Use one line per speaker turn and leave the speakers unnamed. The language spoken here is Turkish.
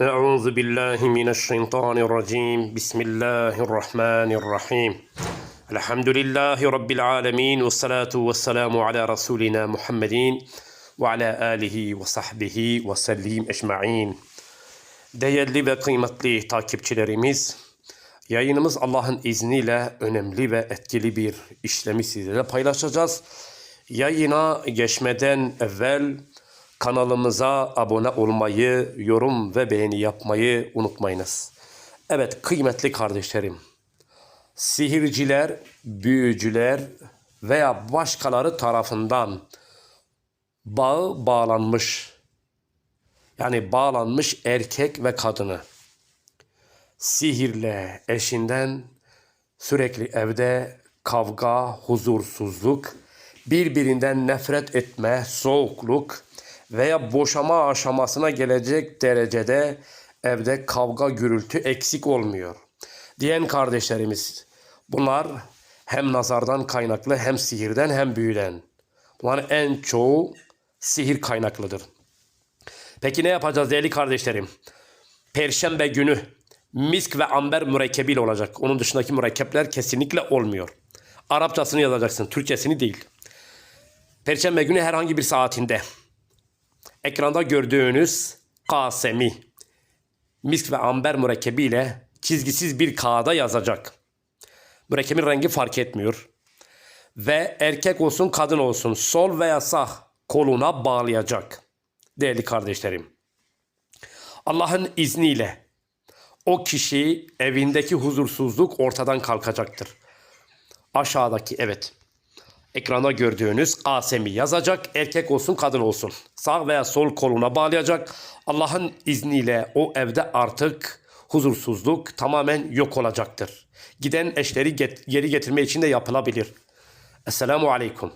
Euzu billahi mineşşeytanirracim. Bismillahirrahmanirrahim. Elhamdülillahi rabbil alamin ve salatu vesselamu ala rasulina Muhammedin ve ala alihi ve sahbihi ve sellim ecmaîn. Değerli ve kıymetli takipçilerimiz, yayınımız Allah'ın izniyle önemli ve etkili bir işlemi sizlere paylaşacağız. Yayına geçmeden evvel kanalımıza abone olmayı, yorum ve beğeni yapmayı unutmayınız. Evet kıymetli kardeşlerim, sihirciler, büyücüler veya başkaları tarafından bağı bağlanmış yani bağlanmış erkek ve kadını sihirle eşinden sürekli evde kavga, huzursuzluk, birbirinden nefret etme, soğukluk veya boşama aşamasına gelecek derecede evde kavga gürültü eksik olmuyor. Diyen kardeşlerimiz bunlar hem nazardan kaynaklı hem sihirden hem büyüden. Bunların en çoğu sihir kaynaklıdır. Peki ne yapacağız değerli kardeşlerim? Perşembe günü misk ve amber mürekkebiyle olacak. Onun dışındaki mürekkepler kesinlikle olmuyor. Arapçasını yazacaksın, Türkçesini değil. Perşembe günü herhangi bir saatinde ekranda gördüğünüz kasemi misk ve amber mürekkebiyle çizgisiz bir kağıda yazacak. Mürekkebin rengi fark etmiyor. Ve erkek olsun kadın olsun sol veya sağ koluna bağlayacak değerli kardeşlerim. Allah'ın izniyle o kişi evindeki huzursuzluk ortadan kalkacaktır. Aşağıdaki evet. Ekranda gördüğünüz Asemi yazacak. Erkek olsun kadın olsun. Sağ veya sol koluna bağlayacak. Allah'ın izniyle o evde artık huzursuzluk tamamen yok olacaktır. Giden eşleri get- geri getirme için de yapılabilir. Esselamu Aleyküm.